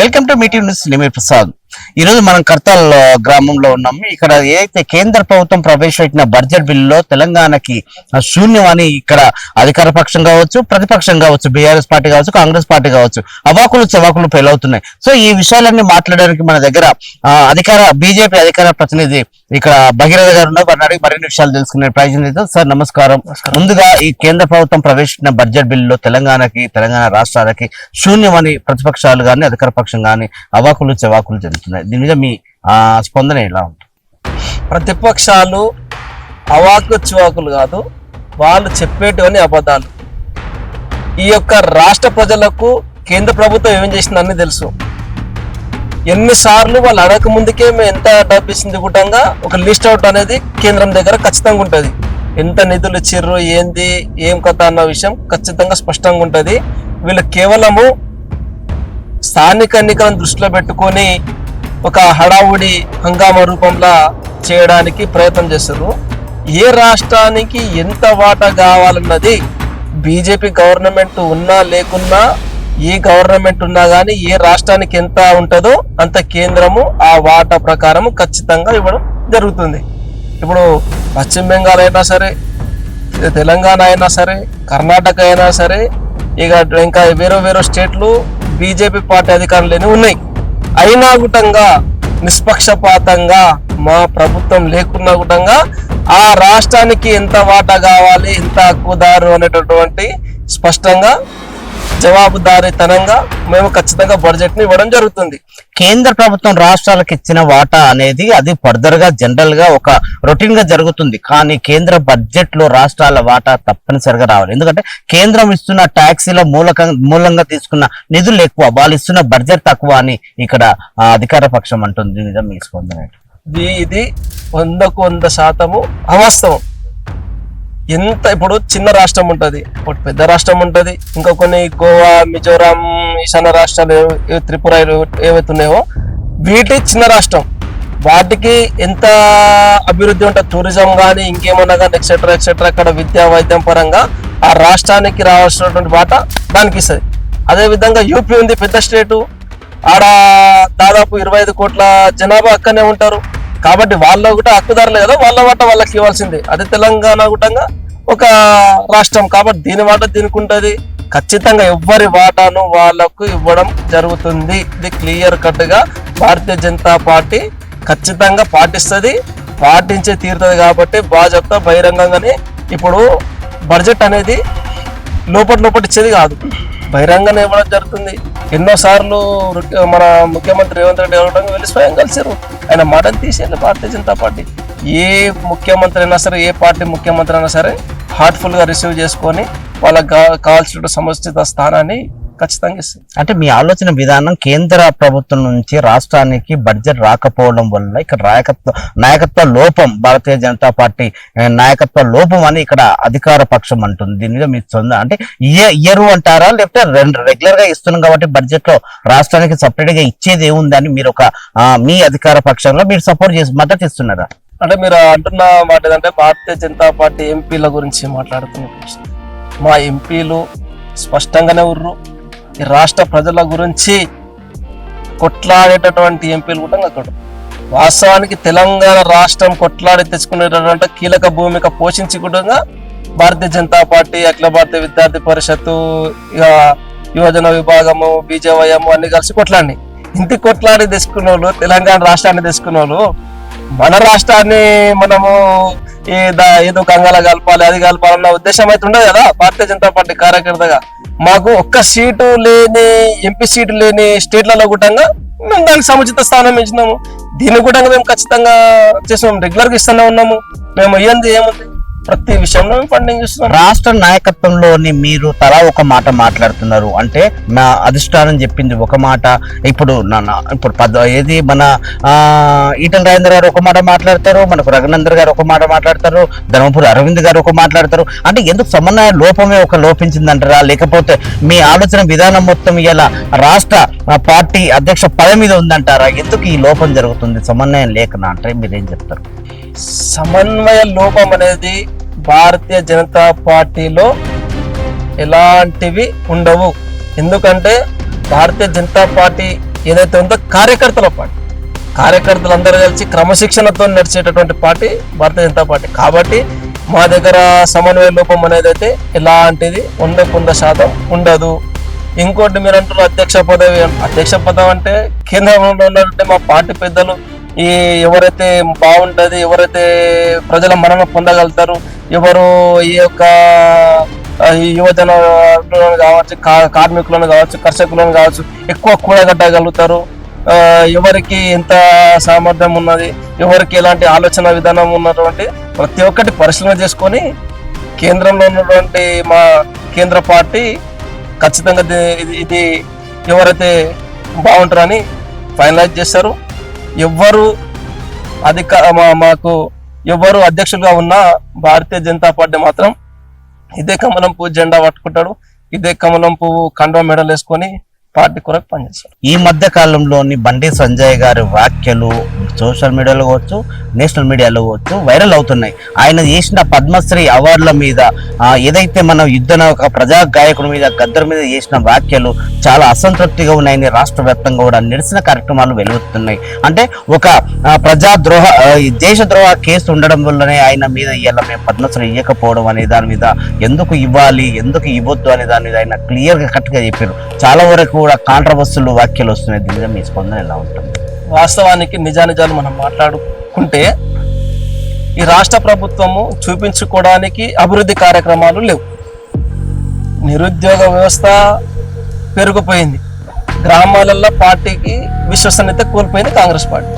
Welcome to meeting news నిమిర్ ప్రసాద్. ఈ రోజు మనం కర్తాల్ గ్రామంలో ఉన్నాం ఇక్కడ ఏదైతే కేంద్ర ప్రభుత్వం ప్రవేశపెట్టిన బడ్జెట్ బిల్లులో తెలంగాణకి శూన్యమని ఇక్కడ అధికార పక్షం కావచ్చు ప్రతిపక్షం కావచ్చు బీఆర్ఎస్ పార్టీ కావచ్చు కాంగ్రెస్ పార్టీ కావచ్చు అవాకులు చవాకులు పేలవుతున్నాయి. సో ఈ విషయాలన్నీ మాట్లాడడానికి మన దగ్గర అధికార బీజేపీ అధికార ప్రతినిధి ఇక్కడ భగీరథ గారు ఉన్నారు. వారిని అడిగి మరిన్ని విషయాలు తెలుసుకునే ప్రయత్నం చేద్దాం సార్ నమస్కారం. ముందుగా ఈ కేంద్ర ప్రభుత్వం ప్రవేశించిన బడ్జెట్ బిల్లులో తెలంగాణకి తెలంగాణ రాష్ట్రాలకి శూన్యమని ప్రతిపక్షాలు కానీ అధికార పక్షం కానీ అవాకులు చెవాకులు జరుగుతున్నాయి. దీని మీద మీ ఆ, స్పందన ఎలా ఉంది ప్రతిపక్షాలు అవాకు చివాకులు కాదు వాళ్ళు చెప్పేటివన్నీ అబద్ధాలు. ఈ యొక్క రాష్ట్ర ప్రజలకు కేంద్ర ప్రభుత్వం ఏం చేసిందని తెలుసు. ఎన్నిసార్లు వాళ్ళు అడగక ముందుకే మేము ఎంత డబ్బు ఇచ్చింది గుడ్డంగా ఒక లిస్ట్ అవుట్ అనేది కేంద్రం దగ్గర ఖచ్చితంగా ఉంటుంది. ఎంత నిధులు ఇచ్చిర్రు ఏంది ఏం కథ అన్న విషయం ఖచ్చితంగా స్పష్టంగా ఉంటుంది. వీళ్ళు కేవలము స్థానిక ఎన్నికలను దృష్టిలో పెట్టుకొని ఒక హడావుడి హంగామా రూపంలో చేయడానికి ప్రయత్నం చేస్తారు. ఏ రాష్ట్రానికి ఎంత వాటా కావాలన్నది బీజేపీ గవర్నమెంట్ ఉన్నా లేకున్నా ఏ గవర్నమెంట్ ఉన్నా కానీ ఏ రాష్ట్రానికి ఎంత ఉంటుందో అంత కేంద్రము ఆ వాటా ప్రకారం ఖచ్చితంగా ఇవ్వడం జరుగుతుంది. ఇప్పుడు పశ్చిమ బెంగాల్ అయినా సరే తెలంగాణ అయినా సరే కర్ణాటక అయినా సరే ఇక ఇంకా వేరే వేరే స్టేట్లు బీజేపీ పార్టీ అధికారులు ఉన్నాయి. అయినా గుటంగా నిష్పక్షపాతంగా మా ప్రభుత్వం లేకున్నా గుటంగా ఆ రాష్ట్రానికి ఎంత వాటా కావాలి ఎంత హక్కుదారు అనేటటువంటి స్పష్టంగా జవాబుదారీతనంగా మేము ఖచ్చితంగా బడ్జెట్ని ఇవ్వడం జరుగుతుంది. కేంద్ర ప్రభుత్వం రాష్ట్రాలకు ఇచ్చిన వాటా అనేది అది ఫర్దర్గా జనరల్గా ఒక రొటీన్గా జరుగుతుంది. కానీ కేంద్ర బడ్జెట్లో రాష్ట్రాల వాటా తప్పనిసరిగా రావాలి. ఎందుకంటే కేంద్రం ఇస్తున్న ట్యాక్సీల మూలక మూలంగా తీసుకున్న నిధులు ఎక్కువ. వాళ్ళు ఇస్తున్న బడ్జెట్ తక్కువ అని ఇక్కడ అధికార పక్షం అంటుంది. దీని మీద మీ స్పందన ఏంటి? ఇది ఇది వందకు వంద శాతము అవాస్తవం. ఎంత ఇప్పుడు చిన్న రాష్ట్రం ఉంటుంది ఒకటి పెద్ద రాష్ట్రం ఉంటుంది ఇంకా కొన్ని గోవా మిజోరాం ఈశాన్య రాష్ట్రాలు త్రిపుర ఏవైతే ఉన్నాయో వీటి చిన్న రాష్ట్రం. వాటికి ఎంత అభివృద్ధి ఉంటుంది టూరిజం కానీ ఇంకేమన్నా కానీ ఎక్సెట్రా ఎక్సెట్రా అక్కడ విద్యా వైద్యం పరంగా ఆ రాష్ట్రానికి రావాల్సినటువంటి బాట దానికి ఇస్తుంది. అదే విధంగా యూపీ ఉంది పెద్ద స్టేటు. ఆడ దాదాపు ఇరవై ఐదు కోట్ల జనాభా అక్కడనే ఉంటారు. కాబట్టి వాళ్ళ కూడా హక్కుదారులు కదా వాళ్ళ వాట వాళ్ళకి ఇవ్వాల్సిందే. అదే తెలంగాణ కూడా ఒక రాష్ట్రం. కాబట్టి దీని వాట దీనికి ఉంటుంది ఖచ్చితంగా ఎవ్వరి వాటాను వాళ్ళకు ఇవ్వడం జరుగుతుంది. ఇది క్లియర్ కట్గా భారతీయ జనతా పార్టీ ఖచ్చితంగా పాటిస్తుంది పాటించే తీరుతుంది కాబట్టి బాజప్తా బహిరంగంగానే ఇప్పుడు బడ్జెట్ అనేది లోపటి లోపటి ఇచ్చేది కాదు. బహిరంగంగా ఇవ్వడం జరుగుతుంది. ఎన్నోసార్లు మన ముఖ్యమంత్రి రేవంత్ రెడ్డి గారు వెళ్ళి స్వయం కలిసారు ఆయన మాటను తీసేయండి భారతీయ జనతా పార్టీ. ఏ ముఖ్యమంత్రి అయినా సరే ఏ పార్టీ ముఖ్యమంత్రి అయినా సరే హార్ట్ఫుల్గా రిసీవ్ చేసుకొని వాళ్ళకి కావాల్సిన సముచిత స్థానాన్ని ఖచ్చితంగా ఇస్తుంది. అంటే మీ ఆలోచన విధానం కేంద్ర ప్రభుత్వం నుంచి రాష్ట్రానికి బడ్జెట్ రాకపోవడం వల్ల ఇక్కడ నాయకత్వ నాయకత్వ లోపం భారతీయ జనతా పార్టీ నాయకత్వ లోపం అని ఇక్కడ అధికార పక్షం అంటుంది. దీని మీద మీ సొంత అంటే ఇయ- ఇయ్యరు అంటారా? లేకపోతే రెగ్యులర్గా ఇస్తున్నాం కాబట్టి బడ్జెట్లో రాష్ట్రానికి సపరేట్గా ఇచ్చేది ఏముందని మీరు ఒక మీ అధికార పక్షంలో మీరు సపోర్ట్ చేసి మద్దతు ఇస్తున్నారా? అంటే మీరు అంటున్న మాట ఏంటంటే భారతీయ జనతా పార్టీ ఎంపీల గురించి మాట్లాడుతున్నారు మా ఎంపీలు స్పష్టంగానే ఉర్రు. ఈ రాష్ట్ర ప్రజల గురించి కొట్లాడేటటువంటి ఎంపీలు కూడా అక్కడ. వాస్తవానికి తెలంగాణ రాష్ట్రం కొట్లాడి తెచ్చుకునేటటువంటి కీలక భూమిక పోషించి కూడా భారతీయ జనతా పార్టీ అఖిల భారతీయ విద్యార్థి పరిషత్తు ఇక యువజన విభాగము బీజేవయము అన్ని కలిసి కొట్లాడి ఇంటి కొట్లాడి తెచ్చుకున్న వాళ్ళు తెలంగాణ రాష్ట్రాన్ని తెచ్చుకున్న వాళ్ళు మన రాష్ట్రాన్ని మనము ఈ దా- ఏదో గంగల కలపాలి అది కలపాలన్న ఉద్దేశం అయితే ఉండదు కదా భారతీయ జనతా పార్టీ కార్యకర్తగా. మాకు ఒక్క సీటు లేని ఎంపీ సీటు లేని స్టేట్లలో కూడా మేము దానికి సముచిత స్థానం ఇచ్చినాము. దీన్ని కూడా మేము ఖచ్చితంగా చేసినాము రెగ్యులర్గా ఇస్తూనే ఉన్నాము. మేము అయ్యింది ఏముంది? ప్రతి విషయంలో ఫండింగ్ ఇస్తున్నాం రాష్ట్ర నాయకత్వంలోని మీరు తలా ఒక మాట మాట్లాడుతున్నారు. అంటే నా అధిష్టానం చెప్పింది ఒక మాట. ఇప్పుడు నా- ఇప్పుడు పద ఏది మన ఆ, ఈటల రాజేంద్ర గారు ఒక మాట మాట్లాడతారు మనకు రఘునందర్ గారు ఒక మాట మాట్లాడతారు ధర్మపురి అరవింద్ గారు ఒక మాట్లాడతారు. అంటే ఎందుకు సమన్వయ లోపమే ఒక లోపించిందంటారా? లేకపోతే మీ ఆలోచన విధానం మొత్తం ఇలా రాష్ట్ర పార్టీ అధ్యక్ష పదవి మీద ఉందంటారా? ఎందుకు ఈ లోపం జరుగుతుంది? సమన్వయం లేకనా? అంటే మీరేం చెప్తారు? సమన్వయ లోపం అనేది భారతీయ జనతా పార్టీలో ఎలాంటివి ఉండవు. ఎందుకంటే భారతీయ జనతా పార్టీ ఏదైతే ఉందో కార్యకర్తల పార్టీ. కార్యకర్తలు అందరూ కలిసి క్రమశిక్షణతో నడిచేటటువంటి పార్టీ భారతీయ జనతా పార్టీ. కాబట్టి మా దగ్గర సమన్వయ లోపం అనేది అయితే ఎలాంటిది వంద శాతం ఉండదు. ఇంకోటి మీరు అంటారు అధ్యక్ష పదవి అధ్యక్ష పదవి అంటే కేంద్రంలో ఉన్నటువంటి మా పార్టీ పెద్దలు ఈ ఎవరైతే బాగుంటుంది ఎవరైతే ప్రజల మరణం పొందగలుగుతారు ఎవరు ఈ యొక్క ఈ యువజన కావచ్చు కా- కార్మికులను కావచ్చు కర్షకులను కావచ్చు ఎక్కువ కూడగట్టగలుగుతారు. ఎవరికి ఎంత సామర్థ్యం ఉన్నది ఎవరికి ఎలాంటి ఆలోచన విధానం ఉన్నటువంటి ప్రతి ఒక్కటి పరిశీలన చేసుకొని కేంద్రంలో ఉన్నటువంటి మా కేంద్ర పార్టీ ఖచ్చితంగా ఇది ఇది ఎవరైతే బాగుంటారని ఫైనలైజ్ చేస్తారు. ఎవ్వరు అధిక మాకు ఎవరు అధ్యక్షులుగా ఉన్న భారతీయ జనతా పార్టీ మాత్రం ఇదే కమలం పువ్వు జెండా పట్టుకుంటాడు. ఇదే కమలం పువ్వు కండవ మెడలు వేసుకొని పార్టీ కొరకు పనిచేస్తాడు. ఈ మధ్య కాలంలోని బండి సంజయ్ గారి వ్యాఖ్యలు సోషల్ మీడియాలో కావచ్చు నేషనల్ మీడియాలో కావచ్చు వైరల్ అవుతున్నాయి. ఆయన చేసిన పద్మశ్రీ అవార్డుల మీద ఏదైతే మన యుద్ధన ఒక ప్రజా గాయకుడి మీద గద్దర్ మీద చేసిన వ్యాఖ్యలు చాలా అసంతృప్తిగా ఉన్నాయని రాష్ట్ర వ్యాప్తంగా కూడా నిరసన కార్యక్రమాలు వెలువడుతున్నాయి అంటే ఒక ప్రజాద్రోహ దేశద్రోహ దేశ ద్రోహ కేసు ఉండడం వల్లనే ఆయన మీద ఇవాళ మేము పద్మశ్రీ ఇవ్వకపోవడం అనే దాని మీద ఎందుకు ఇవ్వాలి ఎందుకు ఇవ్వద్దు అనే దాని మీద ఆయన క్లియర్గా కరెక్ట్గా చెప్పారు. చాలా వరకు కూడా కాంట్రవర్సులు వ్యాఖ్యలు వస్తున్నాయి. దీని మీద మీ స్పందన ఎలా ఉంటుంది? వాస్తవానికి నిజానిజాలు మనం మాట్లాడుకుంటే ఈ రాష్ట్ర ప్రభుత్వము చూపించుకోవడానికి అభివృద్ధి కార్యక్రమాలు లేవు. నిరుద్యోగ వ్యవస్థ పెరిగిపోయింది. గ్రామాలలో పార్టీకి విశ్వసనీయత కోల్పోయింది కాంగ్రెస్ పార్టీ.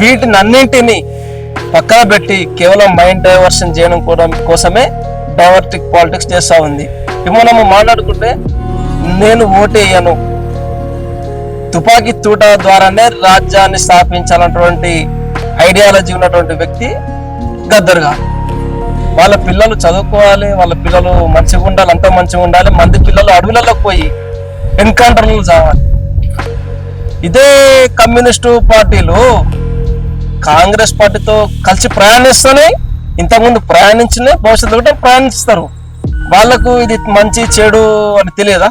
వీటిని అన్నింటినీ పక్కన పెట్టి కేవలం మైండ్ డైవర్షన్ చేయడం కూడా కోసమే డైవర్టిక్ పాలిటిక్స్ చేస్తూ ఉంది. ఇప్పుడు మనము మాట్లాడుకుంటే నేను ఓటేయను. తుపాకీ తూట ద్వారానే రాజ్యాన్ని స్థాపించాలన్నటువంటి ఐడియాలజీ ఉన్నటువంటి వ్యక్తి గద్దర్ గారు. వాళ్ళ పిల్లలు చదువుకోవాలి వాళ్ళ పిల్లలు మంచిగా ఉండాలి అంతా మంచిగా ఉండాలి మంది పిల్లలు అడవులలోకి పోయి ఎన్కౌంటర్లు చావాలి. ఇదే కమ్యూనిస్టు పార్టీలు కాంగ్రెస్ పార్టీతో కలిసి ప్రయాణిస్తూనే ఇంతకుముందు ప్రయాణించిన భవిష్యత్తు కూడా ప్రయాణిస్తారు. వాళ్ళకు ఇది మంచి చెడు అని తెలియదా?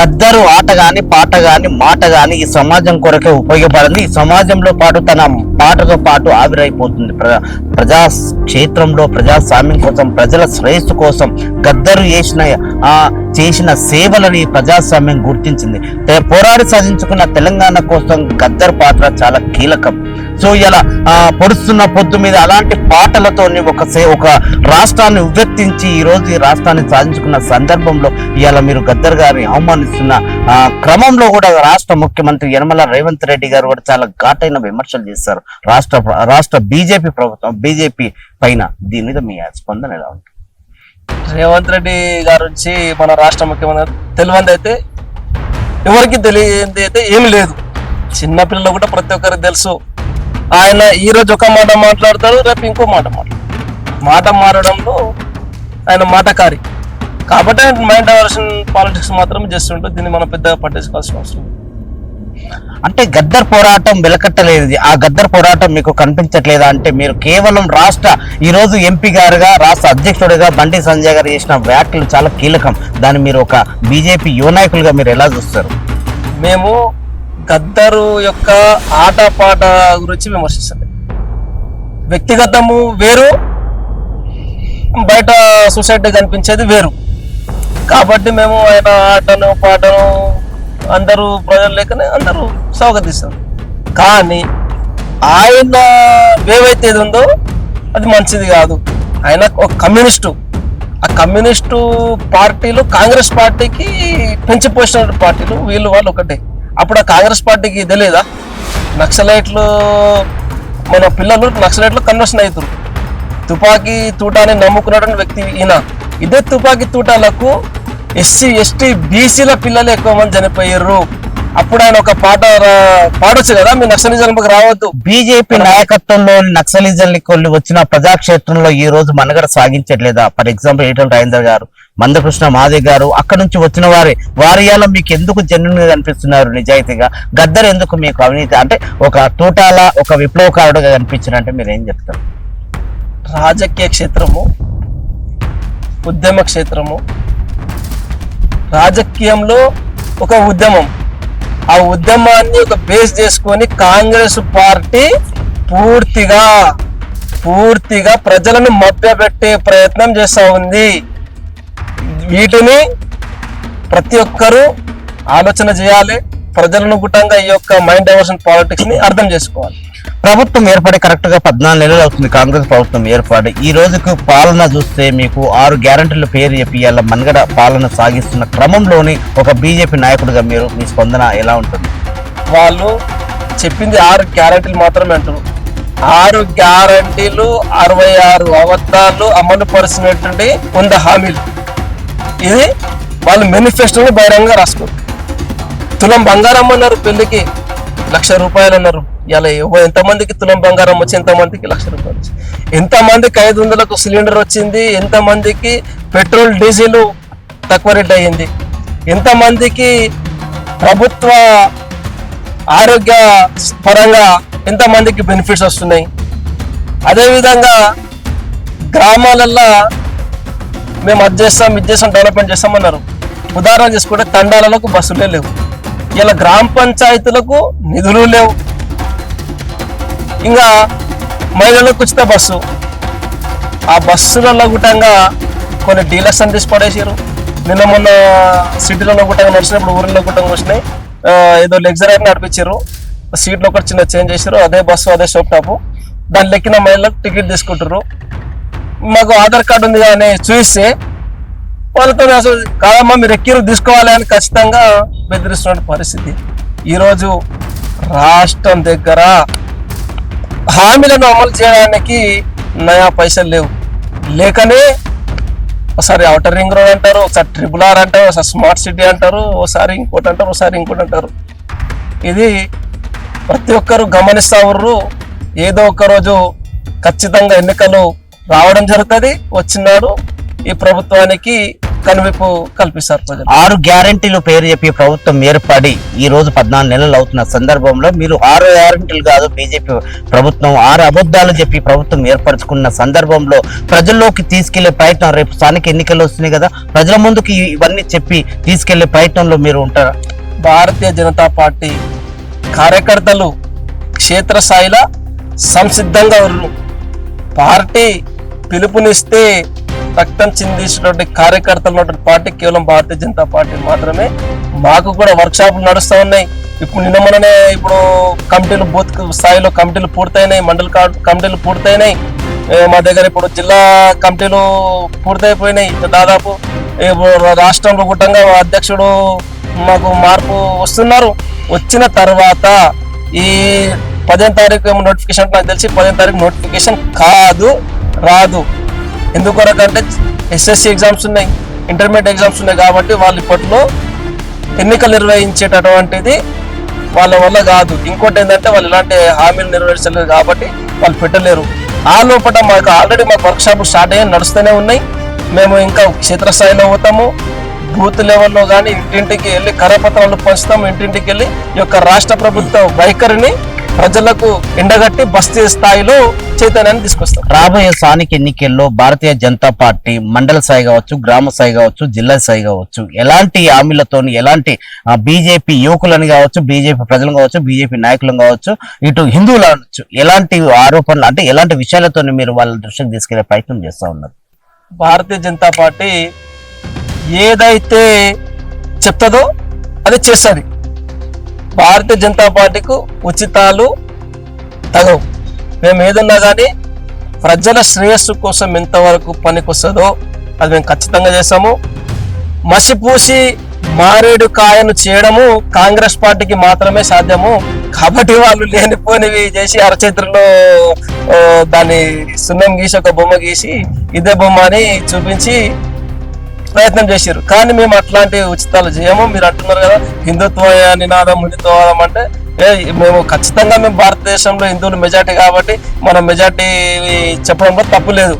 గద్దరు ఆట గాని పాట గాని మాట గాని ఈ సమాజం కొరకే ఉపయోగపడింది. ఈ సమాజంలో పాటు తన పాటతో పాటు ఆవిరైపోతుంది. ప్ర- ప్రజా క్షేత్రంలో ప్రజాస్వామ్యం కోసం ప్రజల శ్రేయస్సు కోసం గద్దరు చేసిన ఆ చేసిన సేవలని ప్రజాస్వామ్యం గుర్తించింది. పోరాడి సాధించుకున్న తెలంగాణ కోసం గద్దరు పాత్ర చాలా కీలకం. సో ఇలా ఆ, పొడుస్తున్న పొద్దు మీద అలాంటి పాటలతోని ఒక సే- ఒక రాష్ట్రాన్ని ఉవ్వెత్తించి ఈ రోజు ఈ రాష్ట్రాన్ని సాధించుకున్న సందర్భంలో ఇవాళ మీరు గద్దర్ గారిని అవమానిస్తున్న క్రమంలో కూడా రాష్ట్ర ముఖ్యమంత్రి యనమల రేవంత్ రెడ్డి గారు కూడా చాలా ఘాటైన విమర్శలు చేస్తారు రాష్ట్ర రాష్ట్ర బీజేపీ ప్రభుత్వం బీజేపీ పైన దీని మీద మీ స్పందన ఎలా ఉంటుంది రేవంత్ రెడ్డి గారు వచ్చి మన రాష్ట్ర ముఖ్యమంత్రి తెలియంది అయితే ఎవరికి తెలియంది అయితే ఏమి లేదు. చిన్నపిల్లలు కూడా ప్రతి ఒక్కరికి తెలుసు. ఆయన ఈ రోజు ఒక మాట మాట్లాడతాడు రేపు ఇంకో మాట మాట్లాడతాడు. మాట మారడంలో ఆయన మాటకారి. కాబట్టి ఆయన మైండ్ డైవర్షన్ పాలిటిక్స్ మాత్రం చేస్తుంటే దీన్ని మనం పెద్దగా పట్టించుకోవాల్సిన అవసరం. అంటే గద్దర్ పోరాటం వెలకట్టలేదు. ఆ గద్దర్ పోరాటం మీకు కనిపించట్లేదా? అంటే మీరు కేవలం రాష్ట్ర ఈ రోజు ఎంపీ గారుగా రాష్ట్ర అధ్యక్షుడిగా బండి సంజయ్ గారు చేసిన వ్యాఖ్యలు చాలా కీలకం. దాన్ని మీరు ఒక బీజేపీ యువ నాయకులుగా మీరు ఎలా చూస్తారు? మేము గద్దరు యొక్క ఆట పాట గురించి విమర్శిస్తుంది. వ్యక్తిగతము వేరు బయట సొసైటీ కనిపించేది వేరు. కాబట్టి మేము ఆయన ఆటను పాటను అందరూ ప్రజలు లేకనే అందరూ స్వాగతిస్తారు కానీ ఆయన ఏవైతే ఉందో అది మంచిది కాదు. ఆయన ఒక కమ్యూనిస్టు. ఆ కమ్యూనిస్టు పార్టీలు కాంగ్రెస్ పార్టీకి పెంచి పోసిన పార్టీలు వీళ్ళు వాళ్ళు ఒకటే. అప్పుడు ఆ కాంగ్రెస్ పార్టీకి తెలియదా నక్సలైట్లు మన పిల్లలు నక్సలైట్లు కన్వర్షన్ అవుతారు తుపాకీ తూటాన్ని నమ్ముకున్నటువంటి వ్యక్తి ఈయన. ఇదే తుపాకీ తూటాలకు ఎస్సీ ఎస్టీ బీసీల పిల్లలు ఎక్కువ మంది చనిపోయారు. అప్పుడు ఆయన ఒక పాట రా- పాడొచ్చు కదా మీ నక్సలిజంకి రావద్దు. బీజేపీ నాయకత్వంలో నక్సలిజం కొన్ని వచ్చిన ప్రజాక్షేత్రంలో ఈ రోజు మనగడ సాగించట్లేదా? ఫర్ ఎగ్జాంపుల్ ఈటల రాజేందర్ గారు. మందకృష్ణ మాదే గారు అక్కడ నుంచి వచ్చిన వారి. వారి మీకు ఎందుకు జన్యున్గా కనిపిస్తున్నారు నిజాయితీగా? గద్దర్ ఎందుకు మీకు అవినీతి? అంటే ఒక తోటాల ఒక విప్లవకారుడుగా కనిపించారంటే మీరు ఏం చెప్తారు? రాజకీయ క్షేత్రము ఉద్యమ క్షేత్రము రాజకీయంలో ఒక ఉద్యమం. ఆ ఉద్యమాన్ని ఒక బేస్ చేసుకొని కాంగ్రెస్ పార్టీ పూర్తిగా పూర్తిగా ప్రజలను మభ్యపెట్టే ప్రయత్నం చేస్తూ ఉంది. వీటిని ప్రతి ఒక్కరూ ఆలోచన చేయాలి. ప్రజలను గుట్టంగా ఈ యొక్క మైండ్ డైవర్షన్ పాలిటిక్స్ని అర్థం చేసుకోవాలి. ప్రభుత్వం ఏర్పడి కరెక్ట్గా పద్నాలుగు నెలలు అవుతుంది. కాంగ్రెస్ ప్రభుత్వం ఏర్పడి ఈ రోజుకు పాలన చూస్తే మీకు ఆరు గ్యారంటీల పేరు చెప్పి ఇవాళ మన్గడ పాలన సాగిస్తున్న క్రమంలోని ఒక బీజేపీ నాయకుడిగా మీరు మీ స్పందన ఎలా ఉంటుంది? వాళ్ళు చెప్పింది ఆరు గ్యారంటీలు మాత్రమే అంటారు ఆరు గ్యారంటీలు అరవై ఆరు అబద్ధాలు అమలు పరిచినటువంటి వంద హామీలు. ఇది వాళ్ళు మేనిఫెస్టోని బహిరంగంగా రాసుకోరు. తులం బంగారం అన్నారు పెళ్ళికి లక్ష రూపాయలు అన్నారు. ఇలా ఎంతమందికి తులం బంగారం వచ్చి ఎంతమందికి లక్ష రూపాయలు వచ్చి? ఎంతమందికి ఐదు వందలకు సిలిండర్ వచ్చింది? ఎంతమందికి పెట్రోల్ డీజిల్ తక్కువ రేట్ అయ్యింది? ఎంతమందికి ప్రభుత్వ ఆరోగ్య పరంగా ఎంతమందికి బెనిఫిట్స్ వస్తున్నాయి? అదేవిధంగా గ్రామాలల్లో మేము అది చేస్తాం ఇది చేస్తాం డెవలప్మెంట్ చేస్తామన్నారు. ఉదాహరణ చేసుకుంటే తండాలకు బస్సులే లేవు. ఇలా గ్రామ పంచాయతీలకు నిధులు లేవు. ఇంకా మహిళలకు ఉచిత బస్సు. ఆ బస్సులలో గుట్టంగా కొన్ని డీలర్స్ అని తీసి పడేసారు నిన్న మొన్న సిటీలలో గుట్టంగా నడిచినప్పుడు ఊరిలో గుట్టంగా వచ్చినాయి. ఏదో లెగ్జరైట్ నడిపించారు సీట్లు ఒకటి చిన్న చేంజ్ చేశారు అదే బస్సు అదే షాప్ టాపు దాని ఎక్కిన మహిళలకు టికెట్ తీసుకుంటారు మాకు ఆధార్ కార్డు ఉంది కానీ చూస్తే వాళ్ళతో అసలు కాదమ్మా మీరు ఎక్కిరు తీసుకోవాలి అని ఖచ్చితంగా బెదిరిస్తున్న పరిస్థితి. ఈరోజు రాష్ట్రం దగ్గర హామీలను అమలు చేయడానికి నయా పైసలు లేవు. లేకనే ఒకసారి అవుటర్ రింగ్ రోడ్ అంటారు ఒకసారి ట్రిపుల్ ఆర్ అంటారు ఒకసారి స్మార్ట్ సిటీ అంటారు ఒకసారి ఇంకోటి అంటారు ఒకసారి ఇంకోటి అంటారు. ఇది ప్రతి ఒక్కరు గమనిస్తా ఉర్రు. ఏదో ఒక రోజు ఖచ్చితంగా ఎన్నికలు రావడం జరుగుతుంది. వచ్చినాడు ఈ ప్రభుత్వానికి కనువిప్పు కల్పిస్తారు ప్రజలు. ఆరు గ్యారంటీలు పేరు చెప్పి ప్రభుత్వం ఏర్పడి ఈ రోజు పద్నాలుగు నెలలు అవుతున్న సందర్భంలో మీరు ఆరు గ్యారంటీలు కాదు బీజేపీ ప్రభుత్వం ఆరు అబద్ధాలు చెప్పి ప్రభుత్వం ఏర్పరచుకున్న సందర్భంలో ప్రజల్లోకి తీసుకెళ్ళే ప్రయత్నం రేపు స్థానిక ఎన్నికలు వస్తున్నాయి కదా ప్రజల ముందుకు ఇవన్నీ చెప్పి తీసుకెళ్ళే ప్రయత్నంలో మీరు ఉంటారా? భారతీయ జనతా పార్టీ కార్యకర్తలు క్షేత్రస్థాయిలో సంసిద్ధంగా ఉన్నారు. పార్టీ పిలుపునిస్తే రక్తం చిందించినటువంటి కార్యకర్తలు ఉన్నటువంటి పార్టీ కేవలం భారతీయ జనతా పార్టీ మాత్రమే. మాకు కూడా వర్క్షాప్లు నడుస్తూ ఉన్నాయి. ఇప్పుడు నిన్న మొన్ననే ఇప్పుడు కమిటీలు బూత్ స్థాయిలో కమిటీలు పూర్తయినాయి. మండల కమిటీలు పూర్తయినాయి. మా దగ్గర ఇప్పుడు జిల్లా కమిటీలు పూర్తయిపోయినాయి. దాదాపు రాష్ట్రంలో గుట్టంగా అధ్యక్షుడు మాకు మార్పు వస్తున్నారు. వచ్చిన తర్వాత ఈ పదిహేను తారీఖు ఏమో నోటిఫికేషన్ నాకు తెలిసి పదిహేను తారీఖు నోటిఫికేషన్ కాదు. రాదు. ఎందుకొరకంటే ఎస్ఎస్సి ఎగ్జామ్స్ ఉన్నాయి ఇంటర్మీడియట్ ఎగ్జామ్స్ ఉన్నాయి కాబట్టి వాళ్ళు ఇప్పట్లో ఎన్నికలు నిర్వహించేటటువంటిది వాళ్ళ వల్ల కాదు. ఇంకోటి ఏంటంటే వాళ్ళు ఇలాంటి హామీలు నెరవేర్చలేరు కాబట్టి వాళ్ళు పెట్టలేరు. ఆ లోపల మాకు ఆల్రెడీ మాకు వర్క్ షాప్ స్టార్ట్ అయ్యి నడుస్తూనే ఉన్నాయి. మేము ఇంకా క్షేత్రస్థాయిలో పోతాము. బూత్ లెవెల్లో కానీ ఇంటింటికి వెళ్ళి కరపత్రాలు పంచుతాము. ఇంటింటికి వెళ్ళి ఈ యొక్క రాష్ట్ర ప్రభుత్వ వైఖరిని ప్రజలకు ఎండగట్టి బస్తీ స్థాయిలో చైతన్యాన్ని తీసుకొస్తాం రాబోయే స్థానిక ఎన్నికల్లో భారతీయ జనతా పార్టీ మండల స్థాయి కావచ్చు గ్రామ స్థాయి కావచ్చు జిల్లా స్థాయి కావచ్చు ఎలాంటి హామీలతోని ఎలాంటి బీజేపీ యువకులని కావచ్చు బీజేపీ ప్రజలు కావచ్చు బీజేపీ నాయకులను కావచ్చు ఇటు హిందువులు అనొచ్చు ఎలాంటి ఆరోపణలు అంటే ఎలాంటి విషయాలతోని మీరు వాళ్ళ దృష్టికి తీసుకెళ్ళే ప్రయత్నం చేస్తా ఉన్నారు? భారతీయ జనతా పార్టీ ఏదైతే చెప్తుందో అది చేస్తుంది. భారతీయ జనతా పార్టీకు ఉచితాలు తగవు. మేము ఏదన్నా కానీ ప్రజల శ్రేయస్సు కోసం ఎంతవరకు పనికొస్తుందో అది మేము ఖచ్చితంగా చేస్తాము. మసిపూసి మారేడు కాయను చేయడము కాంగ్రెస్ పార్టీకి మాత్రమే సాధ్యము. కాబట్టి వాళ్ళు లేనిపోనివి చేసి అరచేతుల్లో దాన్ని సున్నం గీసి ఒక బొమ్మ గీసి ఇదే బొమ్మ అని చూపించి ప్రయత్నం చేశారు కానీ మేము అట్లాంటి ఉచితాలు చేయము. మీరు అంటున్నారు కదా హిందుత్వ నినాదం హిందుత్వవాదం అంటే ఏ మేము ఖచ్చితంగా మేము భారతదేశంలో హిందువులు మెజార్టీ కాబట్టి మన మెజార్టీ చెప్పడంలో తప్పు లేదు.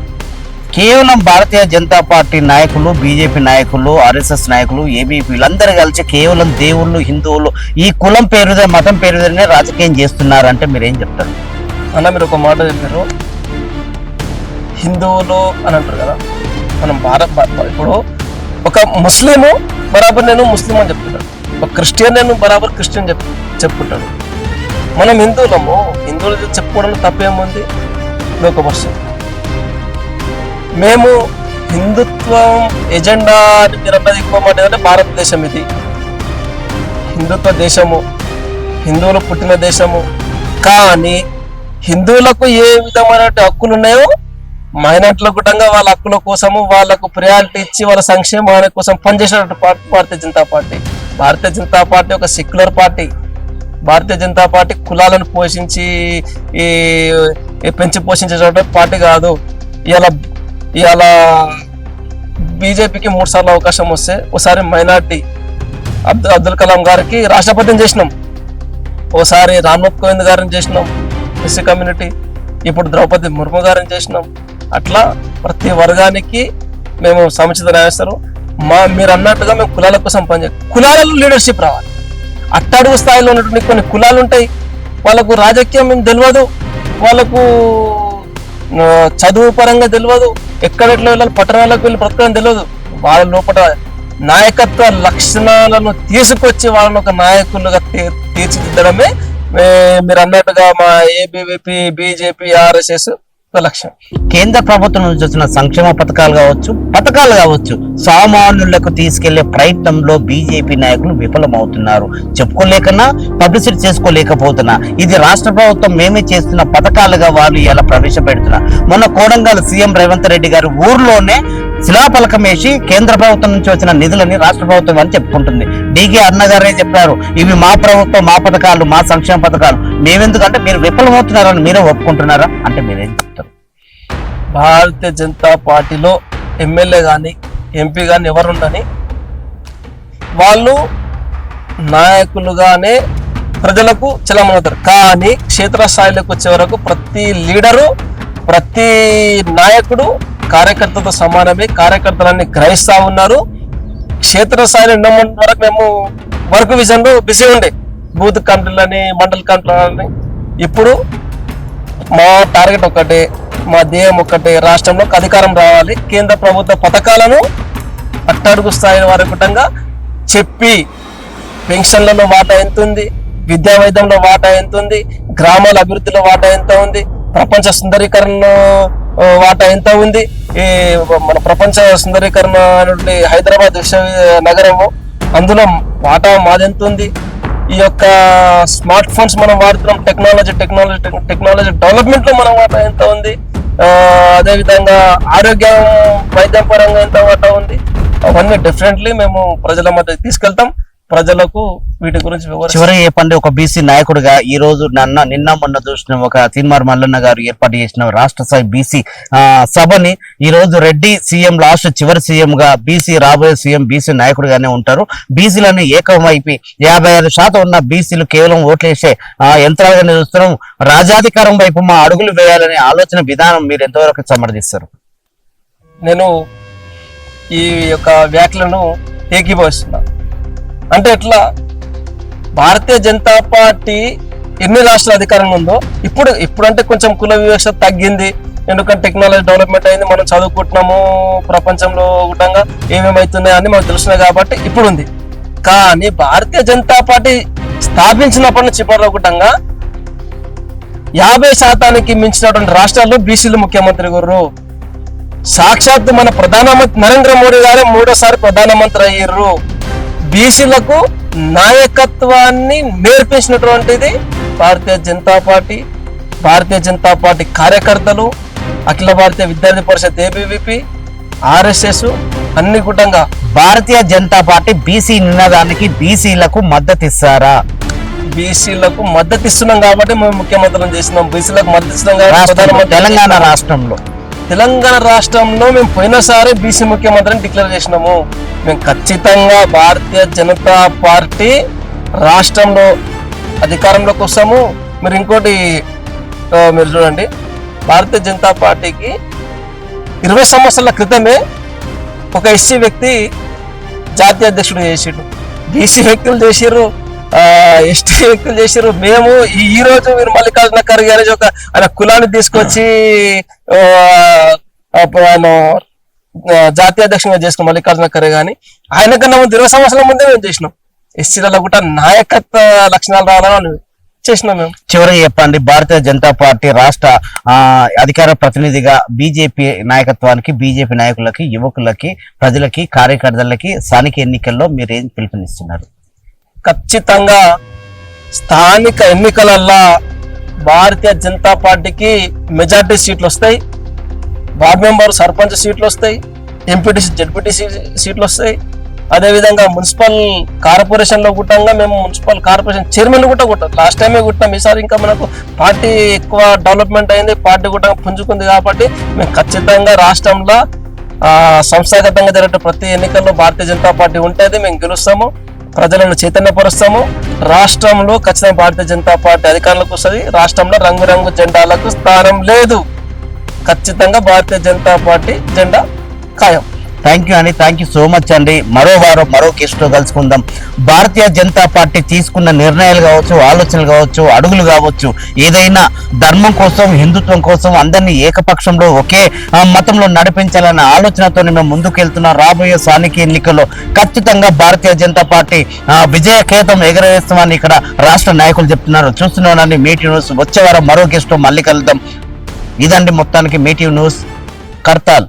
కేవలం భారతీయ జనతా పార్టీ నాయకులు బీజేపీ నాయకులు ఆర్ఎస్ఎస్ నాయకులు ఏబీపీ వీళ్ళందరూ కలిసి కేవలం దేవుళ్ళు హిందువులు ఈ కులం పేరుదే మతం పేరుదనే రాజకీయం చేస్తున్నారు అంటే మీరు ఏం చెప్తారు? అన్న మీరు ఒక మాట చెప్పారు హిందువులు అని అంటారు కదా మనం భారత్ ఇప్పుడు ఒక ముస్లిము బరాబర్ నేను ముస్లిం అని చెప్తున్నాను. ఒక క్రిస్టియన్ నేను బరాబర్ క్రిస్టియన్ చెప్ చెప్పుకుంటాడు మనం హిందువులము హిందువులు చెప్పుకోవడంలో తప్పేముంది? ఒక వర్షం మేము హిందుత్వం ఎజెండా అని మీరు అన్నది ఎక్కువ మాట భారతదేశం ఇది. హిందుత్వ దేశము హిందువులు పుట్టిన దేశము. కానీ హిందువులకు ఏ విధమైన హక్కులు ఉన్నాయో మైనార్టీలకు గుట్టంగా వాళ్ళ హక్కుల కోసము వాళ్ళకు ప్రయారిటీ ఇచ్చి వాళ్ళ సంక్షేమాల కోసం పనిచేసినటువంటి party Bharatiya Janata Party. Bharatiya Janata Party ఒక secular party. Bharatiya Janata Party కులాలను పోషించి ఈ ఈ పెంచి పోషించేటువంటి పార్టీ కాదు. ఇవాళ ఇవాళ బీజేపీకి మూడు సార్లు అవకాశం వస్తే ఒకసారి మైనార్టీ అబ్దుల్ అబ్దుల్ కలాం గారికి రాష్ట్రపతిని చేసినాం. ఓసారి రామ్నాథ్ కోవింద్ గారిని చేసినాం. SC community. ఇప్పుడు ద్రౌపది ముర్ము గారిని చేసినాం. అట్లా ప్రతి వర్గానికి మేము సముచిత న్యాయస్థానం మా మీరు అన్నట్టుగా మేము కులాల కోసం పనిచే కులాలలో లీడర్షిప్ రావాలి. అట్టడుగు స్థాయిలో ఉన్నటువంటి కొన్ని కులాలు ఉంటాయి. వాళ్ళకు రాజకీయం ఏం తెలియదు వాళ్ళకు చదువు పరంగా తెలియదు ఎక్కడెట్లా వెళ్ళాలి పట్టణాలకు వెళ్ళి బ్రతకడం తెలియదు వాళ్ళ లోపల నాయకత్వ లక్షణాలను తీసుకొచ్చి వాళ్ళని ఒక నాయకులుగా తీ- తీర్చిదిద్దడమే మే- మీరు అన్నట్టుగా మా ఏబీవీపీ బీజేపీ ఆర్ఎస్ఎస్ ఒక లక్ష్యం. కేంద్ర ప్రభుత్వం నుంచి వచ్చిన సంక్షేమ పథకాలు కావచ్చు పథకాలు కావచ్చు సామాన్యులకు తీసుకెళ్ళే ప్రయత్నంలో బీజేపీ నాయకులు విఫలమవుతున్నారు. చెప్పుకోలేకన్నా పబ్లిసిటీ చేసుకోలేకపోతున్నా. ఇది రాష్ట్ర ప్రభుత్వం మేమే చేస్తున్న పథకాలుగా వాళ్ళు ఇలా ప్రవేశపెడుతున్నా మొన్న కోడంగల్ సీఎం రేవంత్ రెడ్డి గారు ఊర్లోనే శిలాఫలకం వేసి కేంద్ర ప్రభుత్వం నుంచి వచ్చిన నిధులని రాష్ట్ర ప్రభుత్వం అని చెప్పుకుంటుంది. డీకే అన్నగారే చెప్పారు ఇవి మా ప్రభుత్వం మా పథకాలు మా సంక్షేమ పథకాలు. మేమెందుకంటే మీరు విఫలమవుతున్నారని మీరే ఒప్పుకుంటున్నారా? అంటే మీరేం భారతీయ జనతా పార్టీలో ఎమ్మెల్యే కానీ ఎంపీ కానీ ఎవరుండని వాళ్ళు నాయకులుగానే ప్రజలకు చలమవుతారు కానీ క్షేత్రస్థాయిలోకి వచ్చే వరకు ప్రతి లీడరు ప్రతి నాయకుడు కార్యకర్తతో సమానమే కార్యకర్తలన్నీ గ్రహిస్తూ ఉన్నారు. క్షేత్రస్థాయిలో ఉన్నంత వరకు మేము వర్క్ విజన్లో బిజీ ఉండే. బూత్ కమిటీలని మండల కమిటీలని ఇప్పుడు మా టార్గెట్ ఒకటే మా ధ్యేయం ఒక్కటే. రాష్ట్రంలోకి అధికారం రావాలి. కేంద్ర ప్రభుత్వ పథకాలను అట్టడుగు స్థాయి వారి కుటంగా చెప్పి పెన్షన్లలో వాటా ఎంత ఉంది? విద్యా వైద్యంలో వాటా ఎంత ఉంది? గ్రామాల అభివృద్ధిలో వాటా ఎంత ఉంది? ప్రపంచ సుందరీకరణలో వాటా ఎంత ఉంది? ఈ మన ప్రపంచ సుందరీకరణ అనేటువంటి హైదరాబాద్ విశ్వ నగరము అందులో వాటా మాదెంత ఉంది? ఈ యొక్క స్మార్ట్ ఫోన్స్ మనం వాడుతున్నాం. టెక్నాలజీ టెక్నాలజీ టెక్నాలజీ డెవలప్మెంట్లో మనం వాటా ఎంత ఉంది? అదేవిధంగా ఆరోగ్యం వైద్యం పరంగా ఎంత ఉంది. అవన్నీ డెఫినెట్లీ మేము ప్రజల మధ్య తీసుకెళ్తాం. ప్రజలకు వీటి గురించి చివరి చెప్పండి ఒక బీసీ నాయకుడిగా ఈ రోజు నన్న నిన్న మొన్న చూసిన ఒక తీన్మార్ మల్లన్న గారు ఏర్పాటు చేసిన రాష్ట్ర స్థాయి బీసీ సభని ఈ రోజు రెడ్డి సీఎం లాస్ట్ చివరి సీఎం గా బీసీ రాబోయే సీఎం బీసీ నాయకుడిగానే ఉంటారు. బీసీలను ఏకమైపి యాభై ఆరు శాతం ఉన్న బీసీలు కేవలం ఓట్లేసే యంత్రాలుగానే చూస్తున్నాం. రాజాధికారం వైపు మా అడుగులు వేయాలనే ఆలోచన విధానం మీరు ఎంతవరకు సమర్థిస్తారు? నేను ఈ యొక్క వ్యాఖ్యలను ఏకీభవిస్తున్నా. అంటే ఎట్లా? భారతీయ జనతా పార్టీ ఎన్ని రాష్ట్రాల అధికారం ఉందో ఇప్పుడు ఇప్పుడు అంటే కొంచెం కుల వివక్ష తగ్గింది. ఎందుకంటే టెక్నాలజీ డెవలప్మెంట్ అయింది మనం చదువుకుంటున్నాము ప్రపంచంలో గుటంగా ఏమేమవుతున్నాయి అని మనకు తెలుస్తున్నాయి కాబట్టి ఇప్పుడు ఉంది కానీ భారతీయ జనతా పార్టీ స్థాపించినప్పటి నుంచి ఇప్పటి గుటంగా యాభై శాతానికి మించినటువంటి రాష్ట్రాల్లో బీసీలు ముఖ్యమంత్రి గురు సాక్షాత్తు మన ప్రధానమంత్రి నరేంద్ర మోడీ గారే మూడోసారి ప్రధానమంత్రి అయ్యారు. బీసీలకు నాయకత్వాన్ని నేర్పించినటువంటిది భారతీయ జనతా పార్టీ భారతీయ జనతా పార్టీ కార్యకర్తలు అఖిల భారతీయ విద్యార్థి పరిషత్ ఏబీవీపీ ఆర్ఎస్ఎస్ అన్ని కూటంగా భారతీయ జనతా పార్టీ బీసీ నినాదానికి బీసీలకు మద్దతు ఇస్తారా బీసీలకు మద్దతు ఇస్తున్నాం కాబట్టి మేము ముఖ్యమంత్రులను చేసినాం బీసీలకు మద్దతు ఇస్తున్నాం కాబట్టి తెలంగాణ రాష్ట్రంలో. తెలంగాణ రాష్ట్రంలో మేము పోయినసారి బీసీ ముఖ్యమంత్రిని డిక్లేర్ చేసినాము. మేము ఖచ్చితంగా భారతీయ జనతా పార్టీ రాష్ట్రంలో అధికారంలోకి వస్తాము మీరు ఇంకోటి మీరు చూడండి. భారతీయ జనతా పార్టీకి ఇరవై సంవత్సరాల క్రితమే ఒక ఎస్సీ వ్యక్తి జాతీయ అధ్యక్షుడు చేసిండు. బీసీ వ్యక్తులు చేసిర్రు ఎస్టీ వ్యక్తులు చేసిర్రు? మేము ఈ- రోజు మీరు మల్లికార్జున ఖర్గే అనేది ఒక ఆయన కులాన్ని తీసుకొచ్చి జాతీయ అధ్యక్షునిగా చేసుకున్న మల్లికార్జున ఖర్గే కానీ ఆయన కన్నా ముందు ఇరవై సంవత్సరాల ముందే మేము చేసినాం. ఎస్సీలలో కూడా నాయకత్వ లక్షణాలు రావాలని చేసినాం మేము. చివరికి చెప్పండి భారతీయ జనతా పార్టీ రాష్ట్ర ఆ, అధికార ప్రతినిధిగా బీజేపీ నాయకత్వానికి బీజేపీ నాయకులకి యువకులకి ప్రజలకి కార్యకర్తలకి స్థానిక ఎన్నికల్లో మీరు ఏం పిలుపునిస్తున్నారు? ఖచ్చితంగా స్థానిక ఎన్నికలల్లో భారతీయ జనతా పార్టీకి మెజార్టీ సీట్లు వస్తాయి. వార్డ్ మెంబర్ సర్పంచ్ సీట్లు వస్తాయి. ఎంపీటీసీ జడ్పీటీసీ సీట్లు వస్తాయి. అదేవిధంగా మున్సిపల్ కార్పొరేషన్లో గుట్టంగా మేము మున్సిపల్ కార్పొరేషన్ చైర్మన్ కూడా కొట్టాం. లాస్ట్ టైమే కొట్టాం ఈసారి ఇంకా మనకు పార్టీ ఎక్కువ డెవలప్మెంట్ అయింది. పార్టీ కూడా పుంజుకుంది కాబట్టి మేము ఖచ్చితంగా రాష్ట్రంలో సంస్థాగతంగా జరిగే ప్రతి ఎన్నికల్లో భారతీయ జనతా పార్టీ ఉంటుంది. మేము గెలుస్తాము. ప్రజలను చైతన్యపరుస్తాము. రాష్ట్రంలో ఖచ్చితంగా భారతీయ జనతా పార్టీ అధికారంలోకి వస్తుంది. రాష్ట్రంలో రంగురంగు జెండాలకు స్థానం లేదు. ఖచ్చితంగా భారతీయ జనతా పార్టీ జెండా ఖాయం. థ్యాంక్ యూ అండి థ్యాంక్ యూ సో మచ్ అండి. మరో వారం మరో కేసులో కలుసుకుందాం. భారతీయ జనతా పార్టీ తీసుకున్న నిర్ణయాలు కావచ్చు ఆలోచనలు కావచ్చు అడుగులు కావచ్చు ఏదైనా ధర్మం కోసం హిందుత్వం కోసం అందరినీ ఏకపక్షంలో ఒకే మతంలో నడిపించాలన్న ఆలోచనతో మేము ముందుకు వెళ్తున్నాం రాబోయే స్థానిక ఎన్నికల్లో ఖచ్చితంగా భారతీయ జనతా పార్టీ విజయ కేతం ఎగరవేస్తామని ఇక్కడ రాష్ట్ర నాయకులు చెప్తున్నారు. చూస్తున్నానని మీటి న్యూస్. వచ్చే వారం మరో గెస్ట్ మళ్ళీ కలుద్దాం. ఇదండి మొత్తానికి మీటింగ్ న్యూస్. కర్తాల్.